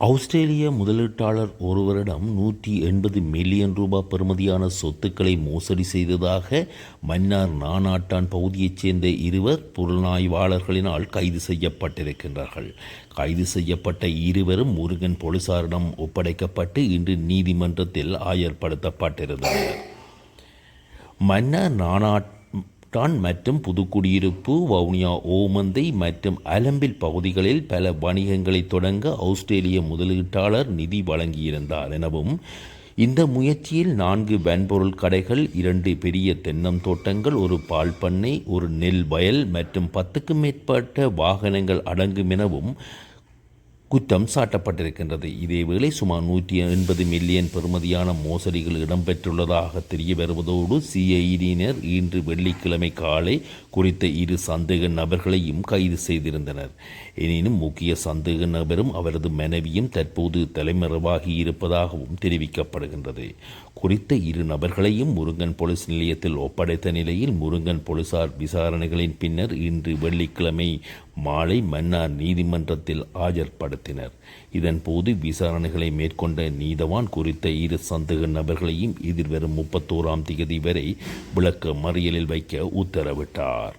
ஆஸ்திரேலிய முதலீட்டாளர் ஒருவரிடம் நூற்றி எண்பது மில்லியன் ரூபாய் பெறுமதியான சொத்துக்களை மோசடி செய்ததாக மன்னார் நானாட்டான் பகுதியைச் சேர்ந்த இருவர் புலனாய்வாளர்களினால் கைது செய்யப்பட்டிருக்கின்றார்கள். கைது செய்யப்பட்ட இருவரும் முருகன் போலீசாரிடம் ஒப்படைக்கப்பட்டு இன்று நீதிமன்றத்தில் ஆயர்படுத்தப்பட்டிருந்தனர். மன்னார் நானாட் டான் மற்றும் புதுக்குடியிருப்பு வவுனியா ஓமந்தை மற்றும் அலம்பில் பகுதிகளில் பல வணிகங்களை தொடங்க ஆஸ்திரேலிய முதலீட்டாளர் நிதி வழங்கியிருந்தார் எனவும் இந்த முயற்சியில் நான்கு வன்பொருள் கடைகள் இரண்டு பெரிய தென்னம் தோட்டங்கள் ஒரு பால் பண்ணை ஒரு நெல் வயல் மற்றும் பத்துக்கும் மேற்பட்ட வாகனங்கள் அடங்கும் எனவும் குற்றம் சாட்டப்பட்டிருக்கின்றது. இதேவேளை சுமார் நூற்றி எண்பது மில்லியன் பெறுமதியான மோசடிகள் இடம்பெற்றுள்ளதாக தெரிய வருவதோடு சிஐடியினர் இன்று வெள்ளிக்கிழமை காலை குறித்த இரு சந்தேக நபர்களையும் கைது செய்திருந்தனர். எனினும் முக்கிய சந்தேக நபரும் அவரது மனைவியும் தற்போது தலைமறைவாகி இருப்பதாகவும் தெரிவிக்கப்படுகின்றது. குறித்த இரு நபர்களையும் முருங்கன் போலீஸ் நிலையத்தில் ஒப்படைத்த நிலையில் முருங்கன் போலீசார் விசாரணைகளின் பின்னர் இன்று வெள்ளிக்கிழமை மாலை மன்னார் நீதிமன்றத்தில் ஆஜர்படுத்தினர். இதன்போது விசாரணைகளை மேற்கொண்ட நீதவான் குறித்த இரு சந்தேக நபர்களையும் எதிர்வரும் முப்பத்தோராம் தேதி வரை விளக்க மறியலில் வைக்க உத்தரவிட்டார்.